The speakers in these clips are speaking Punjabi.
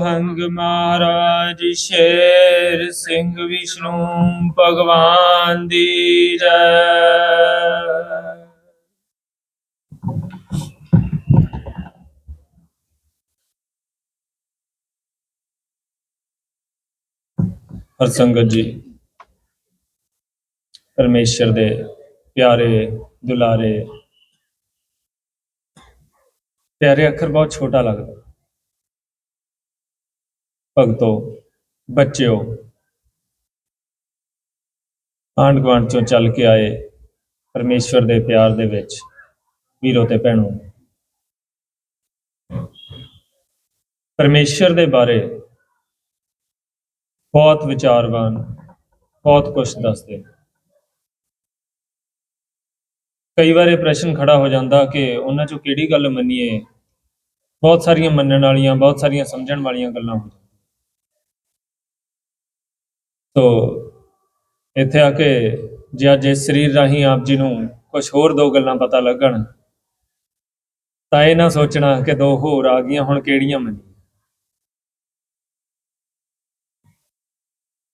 ਹੰਗ ਮਹਾਰਾਜ ਸ਼ੇਰ ਸਿੰਘ ਵਿਸ਼ਨੂੰ ਭਗਵਾਨ ਦੀ ਜੈ। ਹਰ ਸੰਗਤ ਜੀ, ਪਰਮੇਸ਼ਰ ਦੇ ਪਿਆਰੇ ਦੁਲਾਰੇ, ਪਿਆਰੇ ਅੱਖਰ ਬਹੁਤ ਛੋਟਾ ਲੱਗਦਾ। ਭਗਤੋ, ਬੱਚਿਓ। ਆਂਢ ਗੁਆਂਢ ਚੋਂ ਚੱਲ ਕੇ ਆਏ ਪਰਮੇਸ਼ਵਰ ਦੇ ਪਿਆਰ ਦੇ ਵਿੱਚ, ਵੀਰੋ ਤੇ ਭੈਣੋ। ਪਰਮੇਸ਼ਵਰ ਦੇ ਬਾਰੇ ਬਹੁਤ ਵਿਚਾਰਵਾਨ, ਬਹੁਤ ਕੁਝ ਦੱਸਦੇ। ਕਈ ਵਾਰ ਇਹ ਪ੍ਰਸ਼ਨ ਖੜਾ ਹੋ ਜਾਂਦਾ ਕਿ ਉਹਨਾਂ ਚੋਂ ਕਿਹੜੀ ਗੱਲ ਮੰਨੀਏ? ਬਹੁਤ ਸਾਰੀਆਂ ਮੰਨਣ ਵਾਲੀਆਂ, ਬਹੁਤ ਸਾਰੀਆਂ ਸਮਝਣ ਵਾਲੀਆਂ ਗੱਲਾਂ ਹੋ ਜਾਂਦੀਆਂ ਇੱਥੇ ਆ ਕੇ ਜੇ ਅੱਜ ਇਸ ਸਰੀਰ ਰਾਹੀਂ ਆਪ ਜੀ ਨੂੰ ਕੁਝ ਹੋਰ ਦੋ ਗੱਲਾਂ ਪਤਾ ਲੱਗਣ, ਤਾਂ ਇਹ ਨਾ ਸੋਚਣਾ ਕਿ ਦੋ ਹੋਰ ਆ ਗਈਆਂ, ਹੁਣ ਕਿਹੜੀਆਂ ਮੰਨੀ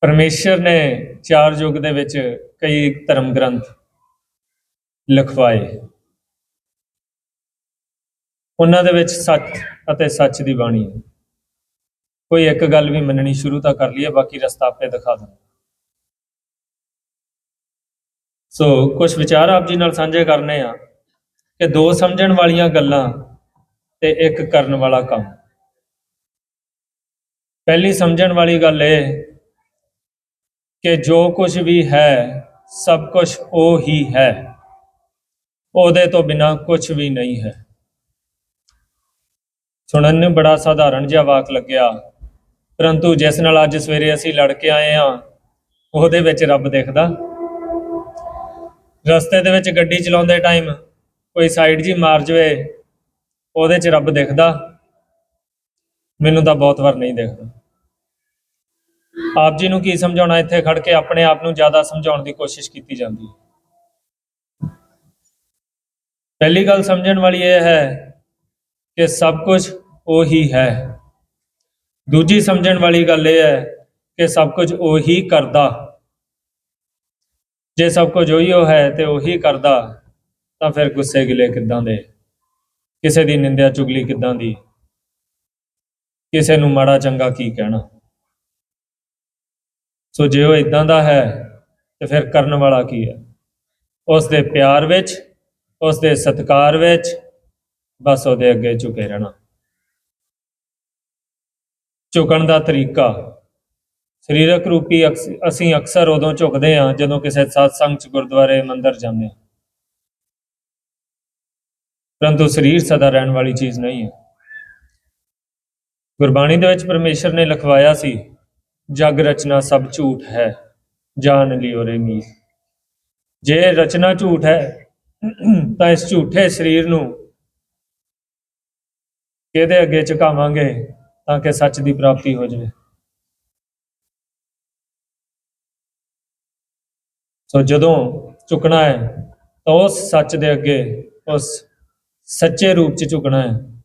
ਪਰਮੇਸ਼ਰ ਨੇ ਚਾਰ ਯੁੱਗ ਦੇ ਵਿੱਚ ਕਈ ਧਰਮ ਗ੍ਰੰਥ ਲਿਖਵਾਏ। ਉਹਨਾਂ ਦੇ ਵਿੱਚ ਸੱਚ ਅਤੇ ਸੱਚ ਦੀ ਬਾਣੀ ਹੈ। ਕੋਈ ਇੱਕ ਗੱਲ ਵੀ ਮੰਨਣੀ ਸ਼ੁਰੂ ਤਾਂ ਕਰ ਲਈਏ, ਬਾਕੀ ਰਸਤਾ ਆਪੇ ਦਿਖਾ ਦਾਂ ਸੋ ਕੁਝ ਵਿਚਾਰ ਆਪ ਜੀ ਨਾਲ ਸਾਂਝੇ ਕਰਨੇ ਆ ਕਿ ਦੋ ਸਮਝਣ ਵਾਲੀਆਂ ਗੱਲਾਂ ਤੇ ਇੱਕ ਕਰਨ ਵਾਲਾ ਕੰਮ। ਪਹਿਲੀ ਸਮਝਣ ਵਾਲੀ ਗੱਲ ਇਹ ਕਿ ਜੋ ਕੁਝ ਵੀ ਹੈ, ਸਭ ਕੁਝ ਉਹ ਹੀ ਹੈ। ਉਹਦੇ ਤੋਂ ਬਿਨਾ ਕੁਝ ਵੀ ਨਹੀਂ ਹੈ। ਸੁਣਨ ਨੂੰ ਬੜਾ ਸਾਧਾਰਨ ਜਿਹਾ ਵਾਕ ਲੱਗਿਆ। ਪਰੰਤੂ ਜਿਸ ਨਾਲ ਅੱਜ ਸਵੇਰੇ ਅਸੀਂ ਲੜ ਕੇ ਆਏ ਆ ਉਹਦੇ ਵਿੱਚ ਰੱਬ ਦਿਖਦਾ। ਰਸਤੇ ਦੇ ਵਿੱਚ ਗੱਡੀ ਚਲਾਉਂਦੇ ਟਾਈਮ ਕੋਈ ਸਾਈਡ ਜੀ ਮਾਰ ਜਵੇ, ਉਹਦੇ 'ਚ ਰੱਬ ਦਿਖਦਾ। ਮੈਨੂੰ ਤਾਂ ਬਹੁਤ ਵਾਰ ਨਹੀਂ ਦਿਖਦਾ। ਆਪ ਜੀ ਨੂੰ ਕੀ ਸਮਝਾਉਣਾ? ਇੱਥੇ ਖੜ ਕੇ ਆਪਣੇ ਆਪ ਨੂੰ ਜ਼ਿਆਦਾ ਸਮਝਾਉਣ ਦੀ ਕੋਸ਼ਿਸ਼ ਕੀਤੀ ਜਾਂਦੀ ਹੈ। ਪਹਿਲੀ ਗੱਲ ਸਮਝਣ ਵਾਲੀ ਇਹ ਹੈ ਕਿ ਸਭ ਕੁਝ ਉਹੀ ਹੈ। ਦੂਜੀ ਸਮਝਣ ਵਾਲੀ ਗੱਲ ਇਹ ਹੈ ਕਿ ਸਭ ਕੁਝ ਉਹੀ ਕਰਦਾ। ਜੇ ਸਭ ਕੁਝ ਉਹੀ ਉਹ ਹੈ ਤੇ ਉਹੀ ਕਰਦਾ, ਤਾਂ ਫਿਰ ਗੁੱਸੇ ਗਿਲੇ ਕਿੱਦਾਂ ਦੇ? ਕਿਸੇ ਦੀ ਨਿੰਦਿਆ ਚੁਗਲੀ ਕਿੱਦਾਂ ਦੀ? ਕਿਸੇ ਨੂੰ ਮਾੜਾ ਚੰਗਾ ਕੀ ਕਹਿਣਾ? ਸੋ ਜੇ ਉਹ ਇਦਾਂ ਦਾ ਹੈ, ਤੇ ਫਿਰ ਕਰਨ ਵਾਲਾ ਕੀ ਹੈ? ਉਸ ਦੇ ਪਿਆਰ ਵਿੱਚ, ਉਸ ਦੇ ਸਤਿਕਾਰ ਵਿੱਚ, ਬਸ ਉਹਦੇ ਅੱਗੇ ਝੁਕੇ ਰਹਿਣਾ। ਝੁਕਣ ਦਾ ਤਰੀਕਾ। ਸਰੀਰਕ ਰੂਪੀ ਅਕਸ- ਅਸੀਂ ਅਕਸਰ ਉਦੋਂ ਝੁਕਦੇ ਹਾਂ ਜਦੋਂ ਕਿਸੇ satsang ਚ ਗੁਰਦੁਆਰੇ ਮੰਦਰ ਜਾਂਦੇ ਹਾਂ। ਪਰੰਤੂ ਸਰੀਰ ਸਦਾ ਰਹਿਣ ਵਾਲੀ ਚੀਜ਼ ਨਹੀਂ ਹੈ। ਗੁਰਬਾਣੀ ਦੇ ਵਿੱਚ ਪਰਮੇਸ਼ਰ ਨੇ ਲਿਖਵਾਇਆ ਸੀ, ਜਗ ਰਚਨਾ ਸਭ ਝੂਠ ਹੈ ਜਾਣ ਲਿਓ ਰੇ ਮੀਰ। ਜੇ ਰਚਨਾ ਝੂਠ ਹੈ, ਤਾਂ ਇਸ ਝੂਠੇ ਸਰੀਰ ਨੂੰ ਕਿਹਦੇ ਅੱਗੇ ਝੁਕਾਵਾਂਗੇ? ਤਾਂ ਕਿ ਸੱਚ ਦੀ ਪ੍ਰਾਪਤੀ ਹੋ ਜਾਵੇ। ਸੋ ਜਦੋਂ ਝੁਕਣਾ ਹੈ, ਤਾਂ ਉਸ ਸੱਚ ਦੇ ਅੱਗੇ ਉਸ ਸੱਚੇ ਰੂਪ 'ਚ ਝੁਕਣਾ ਹੈ,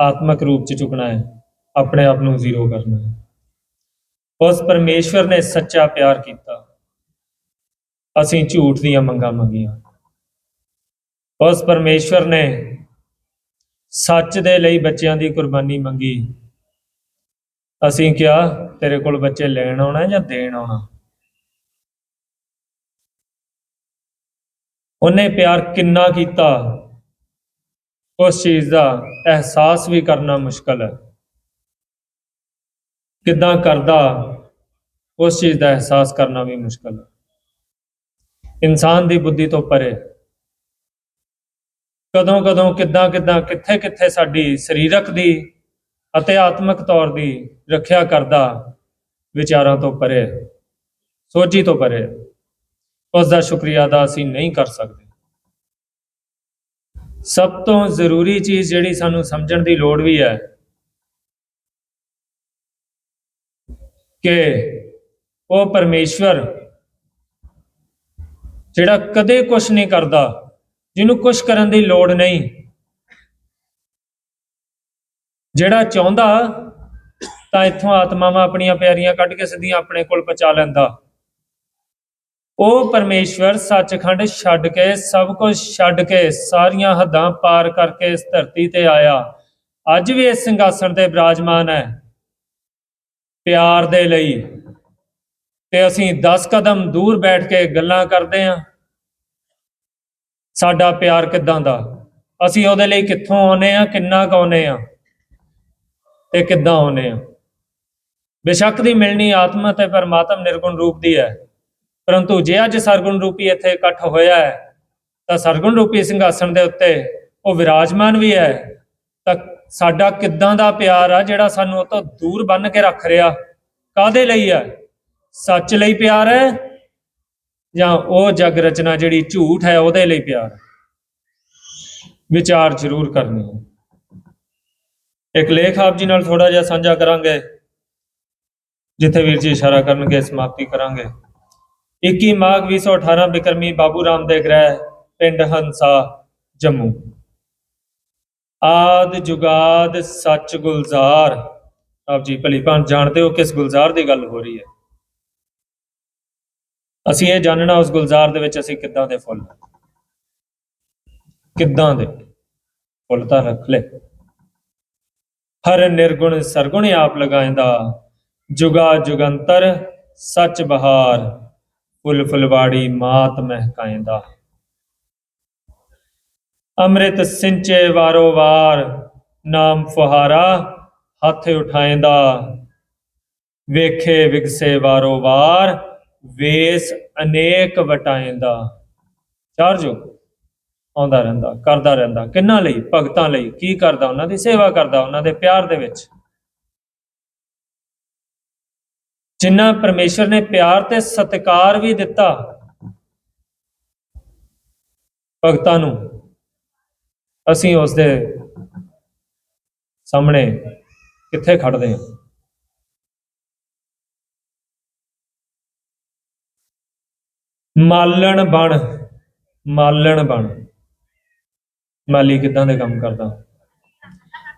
ਆਤਮਿਕ ਰੂਪ 'ਚ ਝੁਕਣਾ ਹੈ, ਆਪਣੇ ਆਪ ਨੂੰ ਜ਼ੀਰੋ ਕਰਨਾ ਹੈ। ਉਸ ਪਰਮੇਸ਼ਵਰ ਨੇ ਸੱਚਾ ਪਿਆਰ ਕੀਤਾ। ਅਸੀਂ ਝੂਠ ਦੀਆਂ ਮੰਗਾਂ ਮੰਗੀਆਂ। ਉਸ ਪਰਮੇਸ਼ਵਰ ਨੇ ਸੱਚ ਦੇ ਲਈ ਬੱਚਿਆਂ ਦੀ ਕੁਰਬਾਨੀ ਮੰਗੀ। ਅਸੀਂ ਕਿਹਾ, ਤੇਰੇ ਕੋਲ ਬੱਚੇ ਲੈਣ ਆਉਣਾ ਜਾਂ ਦੇਣ ਆਉਣਾ? ਉਹਨੇ ਪਿਆਰ ਕਿੰਨਾ ਕੀਤਾ? ਉਸ ਚੀਜ਼ ਦਾ ਅਹਿਸਾਸ ਵੀ ਕਰਨਾ ਮੁਸ਼ਕਲ ਹੈ। ਕਿੱਦਾਂ ਕਰਦਾ, ਉਸ ਚੀਜ਼ ਦਾ ਅਹਿਸਾਸ ਕਰਨਾ ਵੀ ਮੁਸ਼ਕਲ ਹੈ। ਇਨਸਾਨ ਦੀ ਬੁੱਧੀ ਤੋਂ ਪਰੇ। ਕਦੋਂ ਕਦੋਂ ਕਿੱਦਾਂ ਕਿੱਦਾਂ ਕਿੱਥੇ ਕਿੱਥੇ ਸਾਡੀ ਸਰੀਰਕ ਦੀ ਅਤੇ ਆਤਮਿਕ ਤੌਰ ਦੀ ਰੱਖਿਆ ਕਰਦਾ ਵਿਚਾਰਾਂ ਤੋਂ ਪਰੇ ਸੋਚੀ ਤੋਂ ਪਰੇ। ਉਸ ਦਾ ਸ਼ੁਕਰੀਆ ਅਦਾ ਅਸੀਂ ਨਹੀਂ ਕਰ ਸਕਦੇ। ਸਭ ਤੋਂ ਜ਼ਰੂਰੀ ਚੀਜ਼ ਜਿਹੜੀ ਸਾਨੂੰ ਸਮਝਣ ਦੀ ਲੋੜ ਵੀ ਹੈ ਕਿ ਉਹ ਪਰਮੇਸ਼ਵਰ ਜਿਹੜਾ ਕਦੇ ਕੁਝ ਨਹੀਂ ਕਰਦਾ, ਜਿਹਨੂੰ ਕੁਝ ਕਰਨ ਦੀ ਲੋੜ ਨਹੀਂ ਜਿਹੜਾ ਚਾਹੁੰਦਾ ਤਾਂ ਇੱਥੋਂ ਆਤਮਾਵਾਂ ਆਪਣੀਆਂ ਪਿਆਰੀਆਂ ਕੱਢ ਕੇ ਸਿੱਧੀਆਂ ਆਪਣੇ ਕੋਲ ਪਹੁੰਚਾ ਲੈਂਦਾ। ਉਹ ਪਰਮੇਸ਼ਵਰ ਸੱਚਖੰਡ ਛੱਡ ਕੇ ਸਭ ਕੁਝ ਛੱਡ ਕੇ ਸਾਰੀਆਂ ਹੱਦਾਂ ਪਾਰ ਕਰਕੇ ਇਸ ਧਰਤੀ ਤੇ ਆਇਆ। ਅੱਜ ਵੀ ਇਸ ਸਿੰਘਾਸਣ ਤੇ ਬਿਰਾਜਮਾਨ ਹੈ। ਪਿਆਰ ਦੇ ਲਈ ਤੇ ਅਸੀਂ 10 ਕਦਮ ਦੂਰ ਬੈਠ ਕੇ ਗੱਲਾਂ ਕਰਦੇ ਹਾਂ। ਸਾਡਾ ਪਿਆਰ ਕਿੱਦਾਂ ਦਾ? ਅਸੀਂ ਉਹਦੇ ਲਈ ਕਿੱਥੋਂ ਆਉਨੇ ਆ ਕਿੰਨਾ ਕੁ ਆਉਨੇ ਆ ਤੇ ਕਿੱਦਾਂ ਆਉਨੇ ਆ? ਬੇਸ਼ੱਕ ਦੀ ਮਿਲਣੀ ਆਤਮਾ ਤੇ ਪਰਮਾਤਮ ਨਿਰਗੁਣ ਰੂਪ ਦੀ ਹੈ। ਪਰੰਤੂ ਜੇ ਅੱਜ ਸਰਗੁਣ ਰੂਪੀ ਇੱਥੇ ਇਕੱਠ ਹੋਇਆ ਹੈ, ਤਾਂ ਸਰਗੁਣ ਰੂਪੀ ਸਿੰਘਾਸਣ ਦੇ ਉੱਤੇ ਉਹ ਵਿਰਾਜਮਾਨ ਵੀ ਹੈ। ਤਾਂ ਸਾਡਾ ਕਿੱਦਾਂ ਦਾ ਪਿਆਰ ਆ ਜਿਹੜਾ ਸਾਨੂੰ ਉਹ ਤੋਂ ਦੂਰ ਬੰਨ ਕੇ ਰੱਖ ਰਿਹਾ? ਕਾਦੇ ਲਈ ਹੈ ਸੱਚ ਲਈ ਪਿਆਰ ਹੈ ਜਾਂ ਉਹ ਜਗ ਰਚਨਾ ਜਿਹੜੀ ਝੂਠ ਹੈ ਉਹਦੇ ਲਈ ਪਿਆਰ? ਵਿਚਾਰ ਜ਼ਰੂਰ ਕਰਨੀ ਹੈ। ਇੱਕ ਲੇਖ ਆਪ ਜੀ ਨਾਲ ਥੋੜਾ ਜਿਹਾ ਸਾਂਝਾ ਕਰਾਂਗੇ, ਜਿੱਥੇ ਵੀਰ ਜੀ ਇਸ਼ਾਰਾ ਕਰਨਗੇ, ਸਮਾਪਤੀ ਕਰਾਂਗੇ। 21 ਮਾਘ 2018 ਬਿਕਰਮੀ ਬਾਬੂ ਰਾਮ ਦੇ ਗ੍ਰਹਿ, ਪਿੰਡ ਹੰਸਾ, ਜੰਮੂ। ਆਦ ਜੁਗਾਦ ਸੱਚ ਗੁਲਜ਼ਾਰ। ਆਪ ਜੀ ਭਲੀ ਭਾਂਤ ਜਾਣਦੇ ਹੋ ਕਿਸ ਗੁਲਜ਼ਾਰ ਦੀ ਗੱਲ ਹੋ ਰਹੀ ਹੈ? ਅਸੀਂ ਇਹ ਜਾਣਨਾ ਉਸ ਗੁਲਜ਼ਾਰ ਦੇ ਵਿੱਚ ਅਸੀਂ ਕਿੱਦਾਂ ਦੇ ਫੁੱਲ? ਕਿੱਦਾਂ ਦੇ? ਫੁੱਲ ਤਾਂ ਰੱਖ ਲੈ। ਹਰ ਨਿਰਗੁਣ ਸਰਗੁਣ ਆਪ ਲਗਾਇਂਦਾ, ਜੁਗਾ ਜੁਗੰਤਰ ਸੱਚ ਬਹਾਰ, ਫੁੱਲ ਫੁਲਵਾੜੀ ਮਾਤ ਮਹਿਕਾਇਂਦਾ। ਅੰਮ੍ਰਿਤ ਸਿੰਚੇ ਵਾਰੋ ਵਾਰ, ਨਾਮ ਫੁਹਾਰਾ ਹੱਥ ਉਠਾਇਂਦਾ। ਵੇਖੇ ਵਿਗਸੇ ਵਾਰੋ ਵਾਰ, ਵੇਸ ਅਨੇਕ ਵਟਾਇਂਦਾ। ਚਾਰ ਜੋ ਆਉਂਦਾ ਰਹਿੰਦਾ, ਕਰਦਾ ਰਹਿੰਦਾ। ਕਿੰਨਾ ਲਈ? ਭਗਤਾਂ ਲਈ। ਕੀ ਕਰਦਾ ਉਹਨਾਂ ਦੀ? ਸੇਵਾ ਕਰਦਾ ਉਹਨਾਂ ਦੇ ਪਿਆਰ ਦੇ ਵਿੱਚ। ਜਿੰਨਾ ਪਰਮੇਸ਼ਰ ਨੇ ਪਿਆਰ ਤੇ ਸਤਿਕਾਰ ਵੀ ਦਿੱਤਾ ਭਗਤਾਂ ਨੂੰ, ਅਸੀਂ ਉਸ ਦੇ ਸਾਹਮਣੇ ਕਿੱਥੇ ਖੜਦੇ ਹਾਂ? ਮਾਲਣ ਬਣ ਮਾਲਣ ਬਣ। ਮਾਲੀ ਕਿਦਾਂ ਦੇ ਕੰਮ ਕਰਦਾ?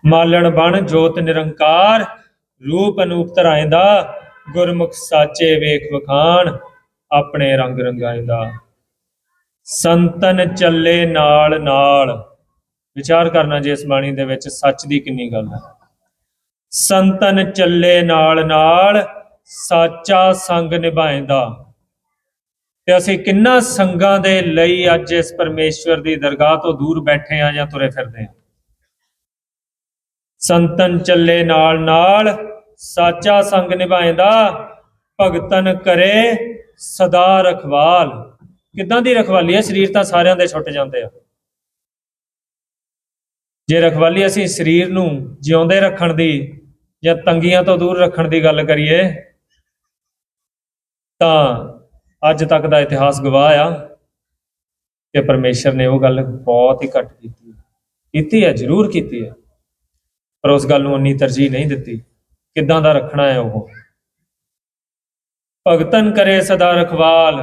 ਮਾਲਣ ਬਣ ਜੋਤ ਨਿਰੰਕਾਰ, ਰੂਪ ਅਨੂਪ ਧਰਾਇਂਦਾ ਗੁਰਮੁਖ ਸਾਚੇ ਵੇਖ ਵਖਾਣ, ਆਪਣੇ ਰੰਗ ਰੰਗਾਇਂਦਾ। ਸੰਤਨ ਚੱਲੇ ਨਾਲ ਨਾਲ। ਵਿਚਾਰ ਕਰਨਾ ਜੇ ਇਸ ਬਾਣੀ ਦੇ ਵਿੱਚ ਸੱਚ ਦੀ ਕਿੰਨੀ ਗੱਲ ਹੈ। ਸੰਤਨ ਚੱਲੇ ਨਾਲ ਨਾਲ, ਸਾਚਾ ਸੰਗ ਨਿਭਾਇਂਦਾ। ਤੇ ਅਸੀਂ ਕਿੰਨਾ ਸੰਗਾਂ ਦੇ ਲਈ ਅੱਜ ਇਸ ਪਰਮੇਸ਼ਵਰ ਦੀ ਦਰਗਾਹ ਤੋਂ ਦੂਰ ਬੈਠੇ ਆ ਜਾਂ ਤੁਰੇ ਫਿਰਦੇ ਆ ਸੰਤਨ ਚੱਲੇ ਨਾਲ ਨਾਲ ਸਾਚਾ ਸੰਗ ਨਿਭਾਇਂਦਾ ਭਗਤਨ ਕਰੇ ਸਦਾ ਰਖਵਾਲ। ਕਿੱਦਾਂ ਦੀ ਰਖਵਾਲੀ ਹੈ? ਸਰੀਰ ਤਾਂ ਸਾਰਿਆਂ ਦੇ ਛੁੱਟ ਜਾਂਦੇ ਆ। ਜੇ ਰਖਵਾਲੀ ਅਸੀਂ ਸਰੀਰ ਨੂੰ ਜਿਉਂਦੇ ਰੱਖਣ ਦੀ ਜਾਂ ਤੰਗੀਆਂ ਤੋਂ ਦੂਰ ਰੱਖਣ ਦੀ ਗੱਲ ਕਰੀਏ, ਤਾਂ ਅੱਜ ਤੱਕ ਦਾ ਇਤਿਹਾਸ ਗਵਾਹ ਆ ਕਿ ਪਰਮੇਸ਼ਰ ਨੇ ਉਹ ਗੱਲ ਬਹੁਤ ਹੀ ਘੱਟ ਕੀਤੀ ਕੀਤੀ ਹੈ, ਜ਼ਰੂਰ ਕੀਤੀ ਹੈ, ਪਰ ਉਸ ਗੱਲ ਨੂੰ ਉਨੀ ਤਰਜੀਹ ਨਹੀਂ ਦਿੱਤੀ। ਕਿੱਦਾਂ ਦਾ ਰੱਖਣਾ ਹੈ ਉਹ? ਭਗਤਨ ਕਰੇ ਸਦਾ ਰਖਵਾਲ,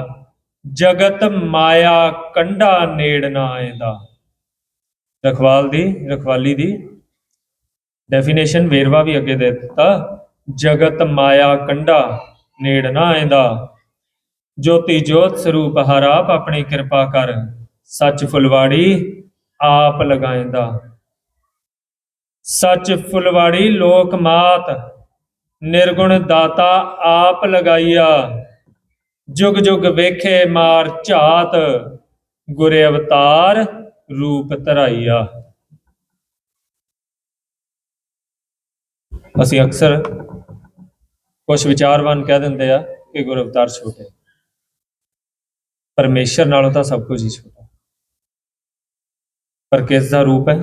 ਜਗਤ ਮਾਇਆ ਕੰਡਾ ਨੇੜ ਨਾ ਆਏਦਾ ਰਖਵਾਲ ਦੀ, ਰਖਵਾਲੀ ਦੀ ਡੈਫੀਨੇਸ਼ਨ ਵੇਰਵਾ ਵੀ ਅੱਗੇ ਦੇ ਦਿੱਤਾ। ਜਗਤ ਮਾਇਆ ਕੰਡਾ ਨੇੜ ਨਾ ਆਏਦਾ ਜੋਤੀ ਜੋਤ ਸਰੂਪ ਹਰ ਆਪ ਆਪਣੀ ਕਿਰਪਾ ਕਰ, ਸੱਚ ਫੁਲਵਾੜੀ ਆਪ ਲਗਾਇਂਦਾ। ਸੱਚ ਫੁਲਵਾੜੀ ਲੋਕ ਮਾਤ, ਨਿਰਗੁਣ ਦਾਤਾ ਆਪ ਲਗਾਈਆ। ਜੁਗ ਜੁਗ ਵੇਖੇ ਮਾਰ ਝਾਤ, ਗੁਰੇ ਅਵਤਾਰ ਰੂਪ ਧਰਾਈਆ। ਅਸੀਂ ਅਕਸਰ ਕੁਝ ਵਿਚਾਰਵਾਨ ਕਹਿ ਦਿੰਦੇ ਆ ਕਿ ਗੁਰ ਅਵਤਾਰ ਛੋਟੇ। ਪਰਮੇਸ਼ਰ ਨਾਲੋਂ ਤਾਂ ਸਭ ਕੁਝ ਹੀ ਛੋਟਾ ਪਰ ਕਿਸ ਦਾ ਰੂਪ ਹੈ?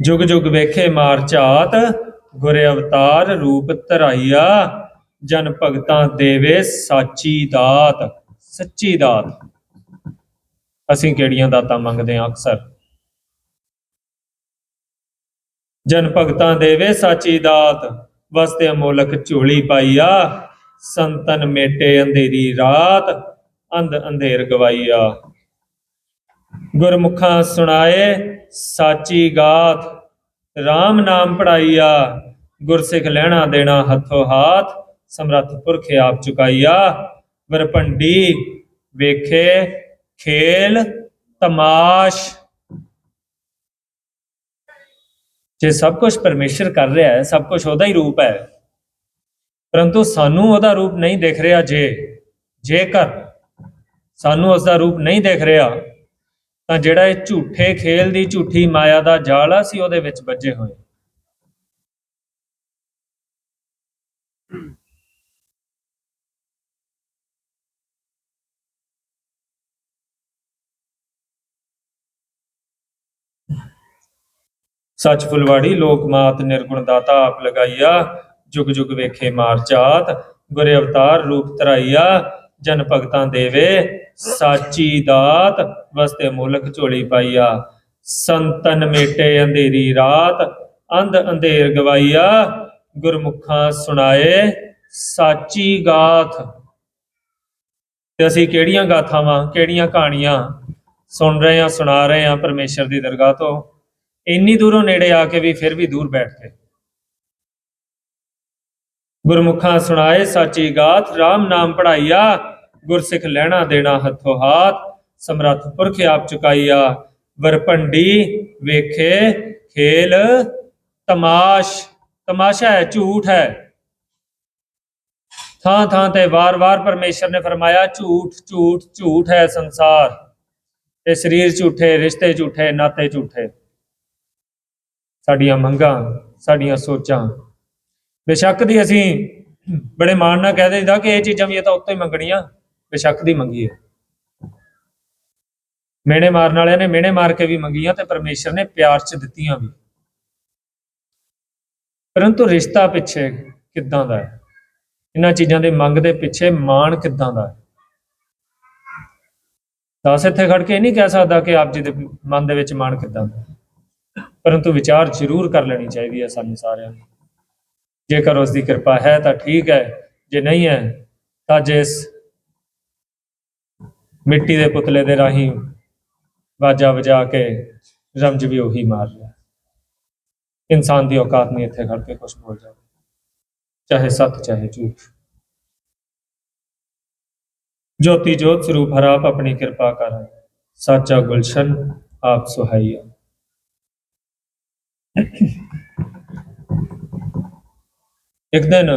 ਜੁਗ ਜੁਗ ਵੇਖੇ ਮਾਰ ਝਾਤ, ਗੁਰੇ ਅਵਤਾਰ ਰੂਪ ਧਰਾਈਆ, ਜਨ ਭਗਤਾਂ ਦੇਵੇ ਸਾਚੀ ਦਾਤ, ਸੱਚੀ ਦਾਤ। ਅਸੀਂ ਕਿਹੜੀਆਂ ਦਾਤਾਂ ਮੰਗਦੇ ਹਾਂ ਅਕਸਰ? ਜਨ ਭਗਤਾਂ ਦੇਵੇ ਸਾਚੀ ਦਾਤ ਵਸਤੇ ਅਮੋਲਕ ਝੋਲੀ ਪਾਈਆ, ਸੰਤਨ ਮੇਟੇ ਅੰਧੇਰੀ ਰਾਤ ਅੰਧ ਅੰਧੇਰ ਗਵਾਈਆ। ਗੁਰਮੁਖਾਂ ਸੁਣਾਏ ਸਾਚੀ ਗਾਥ RAM ਨਾਮ ਪੜਾਈਆ, ਗੁਰਸਿੱਖ ਲੈਣਾ ਦੇਣਾ ਹੱਥੋਂ ਹਾਥ, ਸਮਰੱਥ ਪੁਰਖ ਆਪ ਚੁਕਾਈਆ। ਵਰਪੰਡੀ ਵੇਖੇ, ਖੇਲ ਤਮਾਸ਼। ਜੇ ਸਭ ਕੁਝ ਪਰਮੇਸ਼ਰ ਕਰ ਰਿਹਾ ਹੈ, ਸਭ ਕੁਝ ਉਹਦਾ ਹੀ ਰੂਪ ਹੈ। ਪਰੰਤੂ ਸਾਨੂੰ ਉਹਦਾ ਰੂਪ ਨਹੀਂ ਦਿਖ ਰਿਹਾ ਜੇ, ਜੇਕਰ ਸਾਨੂੰ ਉਸ ਦਾ ਰੂਪ ਨਹੀਂ ਦਿਖ ਰਿਹਾ, ਤਾਂ ਜਿਹੜਾ ਇਹ ਝੂਠੇ ਖੇਲ ਦੀ ਝੂਠੀ ਮਾਇਆ ਦਾ ਜਾਲ ਆ ਸੀ ਉਹਦੇ ਵਿੱਚ ਵੱਜੇ ਹੋਏ ਸੱਚ ਫੁਲਵਾੜੀ, ਲੋਕ ਮਾਤ ਨਿਰਗੁਣ ਦਾਤਾ ਆਪ ਲਗਾਈਆ, ਜੁਗ ਜੁਗ ਵੇਖੇ ਮਾਰ ਚਾਤ, ਗੁਰੇ ਅਵਤਾਰ ਰੂਪ ਧਰਾਈਆ, ਜਨ ਭਗਤਾਂ ਦੇਵੇ ਸਾਚੀ ਦਾਤ ਵਸਤੇ ਮੁਲਕ ਝੋਲੀ ਪਾਈਆ। ਸੰਤਨ ਮੇਟੇ ਅੰਧੇਰੀ ਰਾਤ, ਅੰਧ ਅੰਧੇਰ ਗਵਾਈਆ। ਗੁਰਮੁਖਾਂ ਸੁਣਾਏ ਸਾਚੀ ਗਾਥ। ਤੇ ਅਸੀਂ ਕਿਹੜੀਆਂ ਗਾਥਾਵਾਂ, ਕਿਹੜੀਆਂ ਕਹਾਣੀਆਂ ਸੁਣ ਰਹੇ ਹਾਂ, ਸੁਣਾ ਰਹੇ ਹਾਂ ਪਰਮੇਸ਼ਰ ਦੀ ਦਰਗਾਹ ਤੋਂ? ਇੰਨੀ ਦੂਰੋਂ ਨੇੜੇ ਆ ਕੇ ਵੀ ਫਿਰ ਵੀ ਦੂਰ ਬੈਠ ਕੇ। ਗੁਰਮੁਖਾਂ ਸੁਣਾਏ ਸਾਚੀ ਗਾਥ RAM ਨਾਮ ਪੜਾਈਆ ਗੁਰਸਿੱਖ ਲੈਣਾ ਦੇਣਾ ਹੱਥੋਂ ਹਾਥ, ਸਮਰੱਥ ਪੁਰਖ ਆਪ ਚੁਕਾਈਆ ਵਰਪੰਡੀ ਵੇਖੇ ਖੇਲ, ਤਮਾਸ਼, ਤਮਾਸ਼ਾ ਹੈ, ਝੂਠ ਹੈ। ਥਾਂ ਥਾਂ ਤੇ ਵਾਰ-ਵਾਰ ਪਰਮੇਸ਼ਰ ਨੇ ਫਰਮਾਇਆ, ਝੂਠ ਝੂਠ ਝੂਠ ਹੈ ਸੰਸਾਰ। ਤੇ ਸਰੀਰ ਝੂਠੇ, ਰਿਸ਼ਤੇ ਝੂਠੇ, ਨਾਤੇ ਝੂਠੇ। ਸਾਡੀਆਂ ਮੰਗਾਂ, ਸਾਡੀਆਂ ਸੋਚਾਂ। ਬੇਸ਼ੱਕ ਦੀ ਅਸੀਂ ਬੜੇ ਮਾਣ ਨਾਲ ਕਹਿ ਦਿੰਦਾ ਕਿ ਇਹ ਚੀਜ਼ਾਂ ਵੀ ਇਹ ਤਾਂ ਉੱਤੋਂ ਹੀ ਮੰਗਣੀਆਂ। ਬੇਸ਼ੱਕ ਦੀ ਮੰਗੀ ਹੈ। ਮੇਨੇ ਮਾਰਨ ਵਾਲਿਆਂ ਨੇ ਮੇਨੇ ਮਾਰ ਕੇ ਵੀ ਮੰਗੀਆਂ ਤੇ ਪਰਮੇਸ਼ਰ ਨੇ ਪਿਆਰ ਚ ਦਿੱਤੀਆਂ ਵੀ। ਪਰੰਤੂ ਰਿਸ਼ਤਾ ਪਿੱਛੇ ਕਿੱਦਾਂ ਦਾ ਹੈ? ਇਹਨਾਂ ਚੀਜ਼ਾਂ ਦੇ ਮੰਗ ਦੇ ਪਿੱਛੇ ਮਾਣ ਕਿੱਦਾਂ ਦਾ ਹੈ? ਦਾਸ ਇੱਥੇ ਖੜ ਕੇ ਇਹ ਨਹੀਂ ਕਹਿ ਸਕਦਾ ਕਿ ਆਪ ਜੀ ਦੇ ਮਨ ਦੇ ਵਿੱਚ ਮਾਣ ਕਿੱਦਾਂ ਦਾ ਹੈ। ਪਰੰਤੂ ਵਿਚਾਰ ਜ਼ਰੂਰ ਕਰ ਲੈਣੀ ਚਾਹੀਦੀ ਹੈ ਸਾਨੂੰ ਸਾਰਿਆਂ ਨੂੰ। ਜੇਕਰ ਉਸ ਦੀ ਕਿਰਪਾ ਹੈ ਤਾਂ ਠੀਕ ਹੈ, ਜੇ ਨਹੀਂ ਹੈ ਤਾਂ ਜਿਸ ਮਿੱਟੀ ਦੇ ਪੁਤਲੇ ਦੇ ਰਾਹੀਂ ਵਾਜਾ ਵਜਾ ਕੇ ਰਮਜ ਵੀ ਉਹੀ ਮਾਰ ਰਿਹਾ। ਇਨਸਾਨ ਦੀ ਔਕਾਤ ਨਹੀਂ ਇੱਥੇ ਖੜ ਕੇ ਕੁਝ ਬੋਲ ਜਾਵੇ ਚਾਹੇ ਸੱਚ ਚਾਹੇ ਝੂਠ। ਜੋਤੀ ਜੋਤ ਸਰੂਪ ਹਰ ਆਪ ਆਪਣੀ ਕਿਰਪਾ ਕਰ ਸਾਚਾ ਗੁਲਸ਼ਨ ਆਪ ਸੁਹਾਈਆ ਇੱਕ ਦਿਨ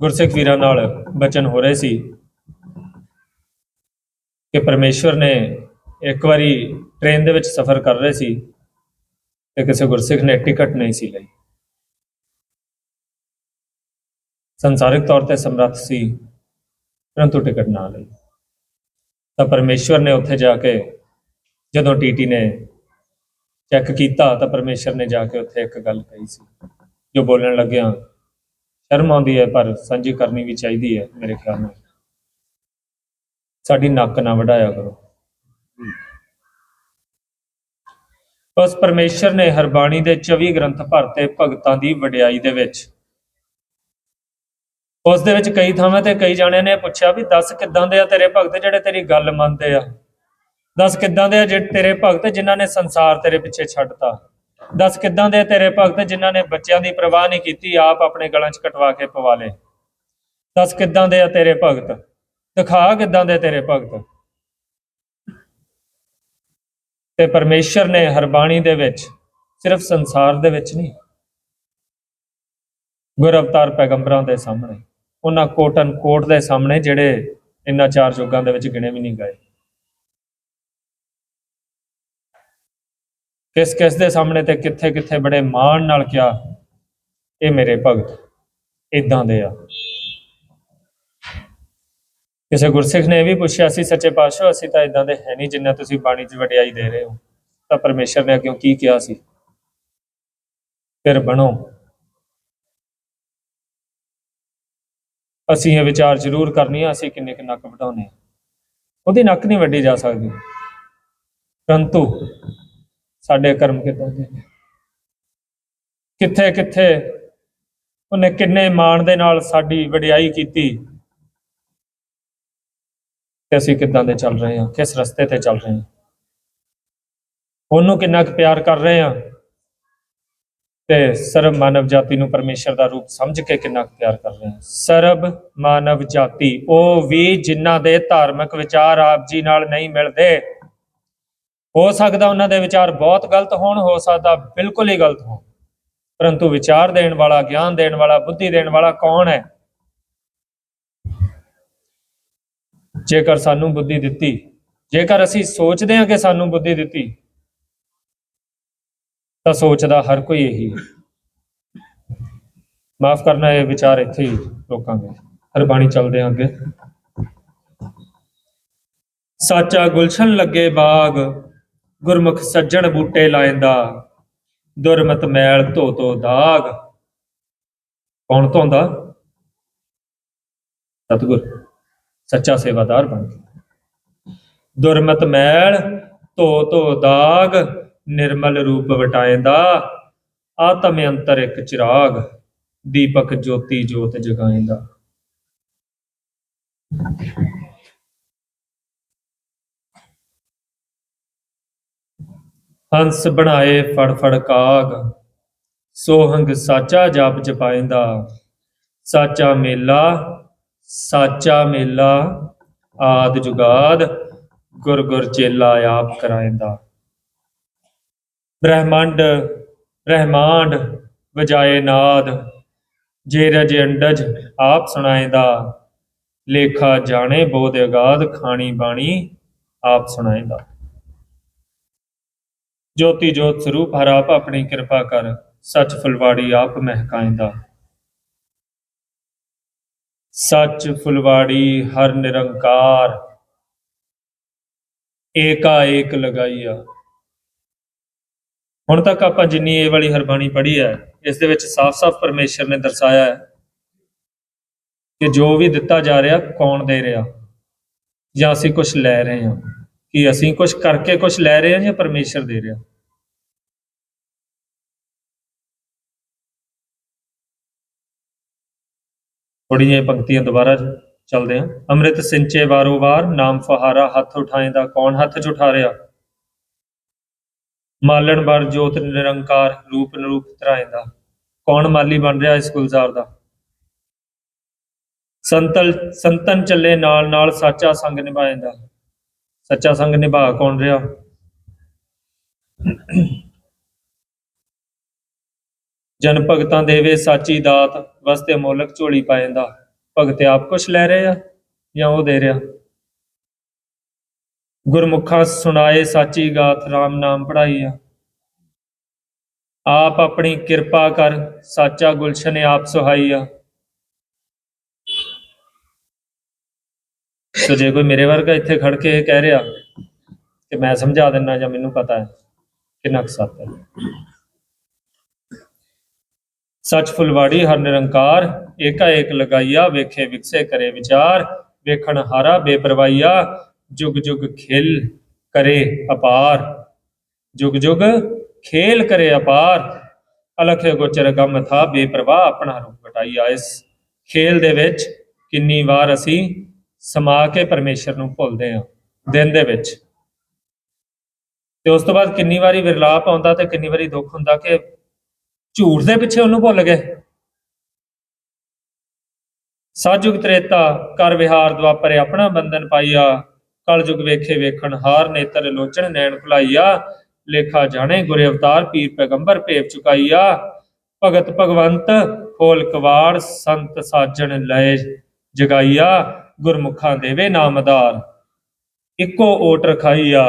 ਗੁਰਸਿੱਖ ਵੀਰਾਂ ਨਾਲ ਬਚਨ ਹੋ ਰਹੇ ਸੀ। ਕਿ ਪਰਮੇਸ਼ਵਰ ਨੇ ਇੱਕ ਵਾਰੀ ਟ੍ਰੇਨ ਦੇ ਵਿੱਚ ਸਫ਼ਰ ਕਰ ਰਹੇ ਸੀ ਤੇ ਕਿਸੇ ਗੁਰਸਿੱਖ ਨੇ ਟਿਕਟ ਨਹੀਂ ਸੀ ਲਈ। ਸੰਸਾਰਿਕ ਤੌਰ ਤੇ ਸਮਰੱਥ ਸੀ, ਪਰੰਤੂ ਟਿਕਟ ਨਾ ਲਈ। ਤਾਂ ਪਰਮੇਸ਼ਵਰ ਨੇ ਉੱਥੇ ਜਾ ਕੇ ਜਦੋਂ ਟੀਟੀ ਨੇ ਚੈੱਕ ਕੀਤਾ ਤਾਂ ਪਰਮੇਸ਼ਵਰ ਨੇ ਜਾ ਕੇ ਉੱਥੇ ਇੱਕ ਗੱਲ ਕਹੀ ਸੀ, ਜੋ ਬੋਲਣ ਲੱਗਿਆ, ਸ਼ਰਮ ਆਉਂਦੀ ਹੈ, ਪਰ ਸਾਂਝੀ ਕਰਨੀ ਵੀ ਚਾਹੀਦੀ ਹੈ ਮੇਰੇ ਖਿਆਲ ਨਾਲ। ਸਾਡੀ ਨੱਕ ਨਾ ਵਢਾਇਆ ਕਰੋ। ਬਸ ਪਰਮੇਸ਼ਰ ਨੇ ਹਰਬਾਣੀ ਦੇ 24 ਗ੍ਰੰਥ ਭਰਤੇ ਭਗਤਾਂ ਦੀ ਵਡਿਆਈ ਦੇ ਵਿੱਚ ਉਸ ਦੇ ਵਿੱਚ ਕਈ ਥਾਵਾਂ ਤੇ ਕਈ ਜਾਣਿਆਂ ਨੇ ਪੁੱਛਿਆ ਵੀ ਦੱਸ ਕਿੱਦਾਂ ਦੇ ਆ ਤੇਰੇ ਭਗਤ ਜਿਹੜੇ ਤੇਰੀ ਗੱਲ ਮੰਨਦੇ ਆ? ਦੱਸ ਕਿੱਦਾਂ ਦੇ ਆ ਜਿਹੜੇ ਤੇਰੇ ਭਗਤ ਜਿਨ੍ਹਾਂ ਨੇ ਸੰਸਾਰ ਤੇਰੇ ਪਿੱਛੇ ਛੱਡਤਾ? ਦੱਸ ਕਿੱਦਾਂ ਦੇ ਆ ਤੇਰੇ ਭਗਤ ਜਿਨ੍ਹਾਂ ਨੇ ਬੱਚਿਆਂ ਦੀ ਪਰਵਾਹ ਨਹੀਂ ਕੀਤੀ, ਆਪ ਆਪਣੇ ਗਲਾਂ 'ਚ ਕਟਵਾ ਕੇ ਪਵਾ ਲਏ? ਦੱਸ ਕਿੱਦਾਂ ਦੇ ਆ ਤੇਰੇ ਭਗਤ? ਦਿਖਾ ਕਿੱਦਾਂ ਦੇ ਤੇਰੇ ਭਗਤ? ਤੇ ਪਰਮੇਸ਼ਰ ਨੇ ਹਰ ਬਾਣੀ ਦੇ ਵਿੱਚ ਸਿਰਫ ਸੰਸਾਰ ਦੇ ਵਿੱਚ ਨਹੀਂ, ਗੁਰ ਅਵਤਾਰ ਪੈਗੰਬਰਾਂ ਦੇ ਸਾਹਮਣੇ, ਉਹਨਾਂ ਕੋਟਨ ਕੋਟ ਦੇ ਸਾਹਮਣੇ ਜਿਹੜੇ ਇੰਨਾ ਚਾਰ ਯੁੱਗਾਂ ਦੇ ਵਿੱਚ ਗਿਣੇ ਵੀ ਨਹੀਂ ਗਏ। ਕਿਸ ਕਿਸ ਦੇ ਸਾਹਮਣੇ ਤੇ ਕਿੱਥੇ ਕਿੱਥੇ ਬੜੇ ਮਾਣ ਨਾਲ ਕਿਹਾ, ਇਹ ਮੇਰੇ ਭਗਤ ਇਦਾਂ ਦੇ ਆ। ਕਿਸੇ ਗੁਰਸਿੱਖ ਨੇ ਇਹ ਵੀ ਪੁੱਛਿਆ ਸੀ, ਸੱਚੇ ਪਾਤਸ਼ਾਹ, ਅਸੀਂ ਤਾਂ ਇਦਾਂ ਦੇ ਹੈ ਨਹੀਂ ਜਿੰਨਾ ਤੁਸੀਂ ਬਾਣੀ 'ਚ ਵਡਿਆਈ ਦੇ ਰਹੇ ਹੋ। ਤਾਂ ਪਰਮੇਸ਼ਰ ਨੇ ਕਿਉਂ ਕੀ ਕਿਹਾ ਸੀ? ਫਿਰ ਬਣੋ। ਅਸੀਂ ਇਹ ਵਿਚਾਰ ਜ਼ਰੂਰ ਕਰਨੀ ਆ, ਅਸੀਂ ਕਿੰਨੇ ਕੁ ਨੱਕ ਵਢਾਉਨੇ ਆ। ਉਹਦੀ ਨੱਕ ਨਹੀਂ ਵੱਢੀ ਜਾ ਸਕਦੀ। ਪਰੰਤੂ ਸਾਡੇ ਕਰਮ ਕਿਦਾਂ ਦੇ ਨੇ? ਕਿੱਥੇ ਕਿੱਥੇ ਉਹਨੇ ਕਿੰਨੇ ਮਾਣ ਦੇ ਨਾਲ ਸਾਡੀ ਵਡਿਆਈ ਕੀਤੀ। ਤੇ ਅਸੀਂ ਕਿੱਦਾਂ ਦੇ ਚੱਲ ਰਹੇ ਹਾਂ, ਕਿਸ ਰਸਤੇ ਤੇ ਚੱਲ ਰਹੇ ਹਾਂ। ਉਹਨੂੰ ਕਿੰਨਾ ਕੁ ਪਿਆਰ ਕਰ ਰਹੇ ਹਾਂ ਤੇ ਸਰਬ ਮਾਨਵ ਜਾਤੀ ਨੂੰ ਪਰਮੇਸ਼ਰ ਦਾ ਰੂਪ ਸਮਝ ਕੇ ਕਿੰਨਾ ਕੁ ਪਿਆਰ ਕਰ ਰਹੇ ਹਾਂ। ਸਰਬ ਮਾਨਵ ਜਾਤੀ, ਉਹ ਵੀ ਜਿਨ੍ਹਾਂ ਦੇ ਧਾਰਮਿਕ ਵਿਚਾਰ ਆਪ ਜੀ ਨਾਲ ਨਹੀਂ ਮਿਲਦੇ। ਹੋ ਸਕਦਾ ਉਹਨਾਂ ਦੇ ਵਿਚਾਰ ਬਹੁਤ ਗਲਤ ਹੋਣ, ਹੋ ਸਕਦਾ ਬਿਲਕੁਲ ਹੀ ਗਲਤ ਹੋਣ। ਪਰੰਤੂ ਵਿਚਾਰ ਦੇਣ ਵਾਲਾ, ਗਿਆਨ ਦੇਣ ਵਾਲਾ, ਬੁੱਧੀ ਦੇਣ ਵਾਲਾ ਕੌਣ ਹੈ? ਜੇਕਰ ਸਾਨੂੰ ਬੁੱਧੀ ਦਿੱਤੀ, ਜੇਕਰ ਅਸੀਂ ਸੋਚਦੇ ਹਾਂ ਕਿ ਸਾਨੂੰ ਬੁੱਧੀ ਦਿੱਤੀ, ਤਾਂ ਸੋਚਦਾ ਹਰ ਕੋਈ ਇਹੀ ਮਾਫ ਕਰਨਾ, ਇਹ ਵਿਚਾਰ ਇੱਥੇ ਹੀ ਰੋਕਾਂਗੇ ਹਰ ਬਾਣੀ ਚੱਲਦੇ ਹਾਂ ਅੱਗੇ। ਸਾਚਾ ਗੁਲਸ਼ਨ ਲੱਗੇ ਬਾਗ, ਗੁਰਮੁਖ ਸੱਜਣ ਬੂਟੇ ਲਾਇੰਦਾ, ਦੁਰਮਤ ਮੈਲ ਧੋ ਧੋ ਦਾਗ। ਕੌਣ ਧੋਂਦਾ? ਸਤਿਗੁਰ। ਸੱਚਾ ਸੇਵਾਦਾਰ ਬਣ ਕੇ। ਦੁਰਮਤ ਮੈਲ, ਧੋ ਧੋ ਦਾਗ, ਨਿਰਮਲ ਰੂਪ ਵਟਾਇਂਦਾ ਆਤਮ ਅੰਤਰ ਇੱਕ ਚਿਰਾਗ, ਦੀਪਕ ਜੋਤੀ ਜੋਤ ਜਗਾਇਂਦਾ ਹੰਸ ਬਣਾਏ ਫੜ ਫੜ ਕਾਗ, ਸੋਹੰਗ ਸਾਚਾ ਜਪ ਜਪਾਇਂਦਾ ਸਾਚਾ ਮੇਲਾ ਸਾਚਾ ਮੇਲਾ ਆਦ ਜੁਗਾਦ ਗੁਰ ਗੁਰ ਚੇਲਾ ਆਪ ਕਰਾਇਂਦਾ ਬ੍ਰਹਮੰਡ, ਬ੍ਰਹਮਾਂਡ ਵਜਾਏ ਨਾਦ, ਜੇ ਰਜ ਅੰਡਜ ਆਪ ਸੁਣਾਇਂਦਾ ਲੇਖਾ ਜਾਣੇ ਬੋਧ ਅਗਾਦ ਖਾਣੀ ਬਾਣੀ ਆਪ ਸੁਣਾਇਂਦਾ ਜੋਤੀ ਜੋਤ ਸਰੂਪ ਹਰ ਆਪ ਆਪਣੀ ਕਿਰਪਾ ਕਰ, ਸੱਚ ਫੁਲਵਾੜੀ ਆਪ ਮਹਿਕਾਇਂਦਾ ਸੱਚ ਫੁਲਵਾੜੀ ਹਰ ਨਿਰੰਕਾਰ ਏਕਾ ਏਕ ਲਗਾਈਆ। ਹੁਣ ਤੱਕ ਆਪਾਂ ਜਿੰਨੀ ਇਹ ਵਾਲੀ ਹਰਬਾਣੀ ਪੜ੍ਹੀ ਹੈ, ਇਸ ਦੇ ਵਿੱਚ ਸਾਫ਼-ਸਾਫ਼ ਪਰਮੇਸ਼ਰ ਨੇ ਦਰਸਾਇਆ ਹੈ ਕਿ ਜੋ ਵੀ ਦਿੱਤਾ ਜਾ ਰਿਹਾ, ਕੌਣ ਦੇ ਰਿਹਾ? ਜਾਂ ਅਸੀਂ ਕੁਝ ਲੈ ਰਹੇ ਹਾਂ? ਕਿ ਅਸੀਂ ਕੁਝ ਕਰਕੇ ਕੁਝ ਲੈ ਰਹੇ ਹਾਂ ਜਾਂ ਪਰਮੇਸ਼ਰ ਦੇ ਰਿਹਾ? ਥੋੜ੍ਹੀਆਂ ਜਿਹੀਆਂ ਪੰਕਤੀਆਂ ਦੁਬਾਰਾ ਚੱਲਦੇ ਹਾਂ। ਅੰਮ੍ਰਿਤ ਸਿੰਚੇ ਵਾਰੋ ਵਾਰ, ਨਾਮ ਫਹਾਰਾ ਹੱਥ ਉਠਾਏਂਦਾ ਕੌਣ ਹੱਥ 'ਚ ਉਠਾ ਰਿਹਾ ਮਾਲਣ ਬਰ ਜੋਤ ਨਿਰੰਕਾਰ, ਰੂਪ ਨਰੂਪ ਧਰਾਏਂਦਾ ਕੌਣ ਮਾਲੀ ਬਣ ਰਿਹਾ ਇਸ ਗੁਲਜ਼ਾਰ ਦਾ? ਸੰਤਲ, ਸੰਤਨ ਚੱਲੇ ਨਾਲ ਨਾਲ ਸਾਚਾ ਸੰਗ ਨਿਭਾਏਂਦਾ ਸੱਚਾ ਸੰਗ ਨਿਭਾ ਕੌਣ ਰਿਹਾ? ਜਨ ਭਗਤਾਂ ਦੇਵੇ ਸਾਚੀ ਦਾਤ ਵਸਤੇ ਮੋਲਕ ਝੋਲੀ ਪਾਏਂਦਾ ਭਗਤ ਆਪ ਕੁਛ ਲੈ ਰਹੇ ਆ ਜਾਂ ਉਹ ਦੇ ਰਿਹਾ? ਗੁਰਮੁਖਾਂ ਸੁਣਾਏ ਸਾਚੀ ਗਾਥ RAM ਨਾਮ ਪੜਾਈ ਆਪ ਆਪਣੀ ਕਿਰਪਾ ਕਰ, ਸਾਚਾ ਗੁਲਸ਼ਨ ਆਪ ਸੁਹਾਈ ਆ। ਸੋ ਜੇ ਕੋਈ ਮੇਰੇ ਵਰਗਾ ਇੱਥੇ ਖੜ ਕੇ ਇਹ ਕਹਿ ਰਿਹਾ, ਕਿ ਮੈਂ ਸਮਝਾ ਦਿੰਨਾ ਜਾਂ ਮੈਨੂੰ ਪਤਾ ਹੈ, ਕਿੰਨਾ ਕੁ ਸੱਤ ਹੈ। ਸੱਚ ਫੁਲਵਾੜੀ ਹਰ ਨਿਰੰਕਾਰ ਏਕਾ ਏਕ ਲਗਾਈਆ, ਵੇਖੇ ਵਿਕਸੇ ਕਰੇ ਵਿਚਾਰ, ਵੇਖਣ ਹਾਰਾ ਬੇਪਰਵਾਈਆ ਜੁਗ ਜੁਗ ਖੇਲ ਕਰੇ ਅਪਾਰ। ਜੁਗ ਜੁਗ ਖੇਲ ਕਰੇ ਅਪਾਰ, ਅਲਖ ਗੋਚਰ ਗਮ ਥਾ ਬੇਪਰਵਾਹ ਆਪਣਾ ਰੂਪ ਘਟਾਈਆ ਇਸ ਖੇਲ ਦੇ ਵਿੱਚ ਕਿੰਨੀ ਵਾਰ ਅਸੀਂ ਸਮਾ ਕੇ ਪਰਮੇਸ਼ਰ ਨੂੰ ਭੁੱਲਦੇ ਹਾਂ, ਦਿਨ ਦੇ ਵਿੱਚ। ਤੇ ਉਸ ਤੋਂ ਬਾਅਦ ਕਿੰਨੀ ਵਾਰੀ ਵਿਰਲਾਪ ਆਉਂਦਾ ਤੇ ਕਿੰਨੀ ਵਾਰੀ ਦੁੱਖ ਹੁੰਦਾ ਕਿ ਝੂਠ ਦੇ ਪਿੱਛੇ ਉਹਨੂੰ ਭੁੱਲ ਗਏ। ਸਾਜੁਗ ਤ੍ਰੇਤਾ, ਕਰ ਵਿਹਾਰ ਦੁਆਪਰੇ ਆਪਣਾ ਬੰਧਨ ਪਾਈਆ ਕਲਯੁਗ ਵੇਖੇ ਵੇਖਣ ਹਾਰ ਨੇਤਰ ਲੋਚਣ ਨੈਣ ਭੁਲਾਈਆ ਲੇਖਾ ਜਾਣੇ ਗੁਰੇ ਅਵਤਾਰ ਪੀਰ ਪੈਗੰਬਰ ਭੇਪ ਚੁਕਾਈਆ ਭਗਤ ਭਗਵੰਤ ਖੋਲ ਕਵਾੜ ਸੰਤ ਸਾਜਣ ਲਏ ਜਗਾਈਆ ਗੁਰਮੁਖਾਂ ਦੇਵੇ ਨਾਮਦਾਰ ਇੱਕੋ ਓਟ ਰਖਾਈਆ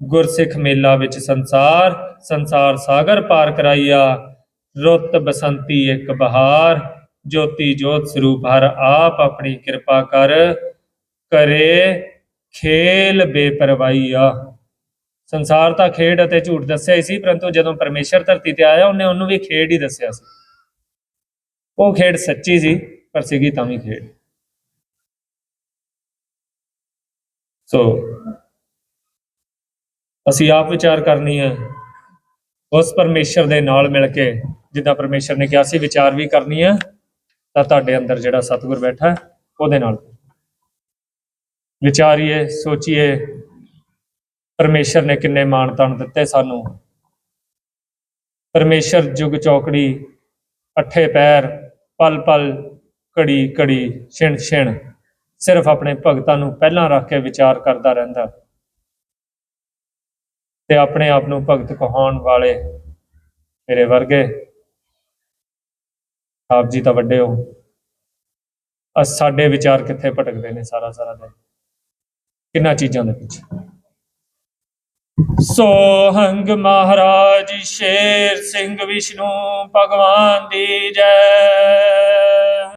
ਗੁਰਸਿੱਖ ਮੇਲਾ ਵਿੱਚ ਸੰਸਾਰ ਸੰਸਾਰ ਸਾਗਰ ਪਾਰ ਕਰਾਈਆ ਰੁੱਤ ਬਸੰਤੀ ਇੱਕ ਬਹਾਰ, ਜੋਤੀ ਜੋਤ ਸਰੂਪ ਹਰ ਆਪ ਆਪਣੀ ਕਿਰਪਾ ਕਰ। ਕਰੇ ਖੇਲ ਬੇਪਰਵਾਹੀਆ। ਸੰਸਾਰ ਤਾਂ ਖੇਡ ਅਤੇ ਝੂਠ ਦੱਸਿਆ ਹੀ ਸੀ, ਪਰੰਤੂ ਜਦੋਂ ਪਰਮੇਸ਼ਰ ਧਰਤੀ ਤੇ ਆਇਆ, ਉਹਨੇ ਉਹਨੂੰ ਵੀ ਖੇਡ ਹੀ ਦੱਸਿਆ ਸੀ। ਉਹ ਖੇਡ ਸੱਚੀ ਸੀ, ਪਰ ਸੀਗੀ ਤਾਂ ਵੀ ਖੇਡ। ਸੋ, ਅਸੀਂ ਆਪ ਵਿਚਾਰ ਕਰਨੀ ਹੈ, ਉਸ ਪਰਮੇਸ਼ਰ ਦੇ ਨਾਲ ਮਿਲ ਕੇ ਜਿੱਦਾਂ ਪਰਮੇਸ਼ਰ ਨੇ ਕਿਹਾ ਸੀ, ਵਿਚਾਰ ਵੀ ਕਰਨੀ ਹੈ ਤਾਂ ਤੁਹਾਡੇ ਅੰਦਰ ਜਿਹੜਾ ਸਤਿਗੁਰ ਬੈਠਾ, ਉਹਦੇ ਨਾਲ। ਵਿਚਾਰੀਏ, ਸੋਚੀਏ, ਪਰਮੇਸ਼ਰ ਨੇ ਕਿੰਨੇ ਮਾਣ ਤਾਣ ਦਿੱਤੇ ਸਾਨੂੰ। ਪਰਮੇਸ਼ਰ ਜੁਗ ਚੌਕੜੀ, ਅੱਠੇ ਪੈਰ, ਪਲ ਪਲ, ਘੜੀ ਘੜੀ, ਛਿਣ ਛਿਣ, ਸਿਰਫ ਆਪਣੇ ਭਗਤਾਂ ਨੂੰ ਪਹਿਲਾਂ ਰੱਖ ਕੇ ਵਿਚਾਰ ਕਰਦਾ ਰਹਿੰਦਾ। ਤੇ ਆਪਣੇ ਆਪ ਨੂੰ ਭਗਤ ਕਹਾਉਣ ਵਾਲੇ ਮੇਰੇ ਵਰਗੇ ਆਪ ਜੀ ਤਾਂ ਵੱਡੇ ਹੋ। ਅ ਸਾਡੇ ਵਿਚਾਰ ਕਿੱਥੇ ਭਟਕਦੇ ਨੇ ਸਾਰਾ ਸਾਰਾ ਦਿਨ? ਕਿੰਨਾ ਚੀਜ਼ਾਂ ਦੇ ਪਿੱਛੇ? ਸੋਹੰਗ ਮਹਾਰਾਜ, ਸ਼ੇਰ ਸਿੰਘ, ਵਿਸ਼ਨੂੰ, ਭਗਵਾਨ ਦੀ ਜੈ।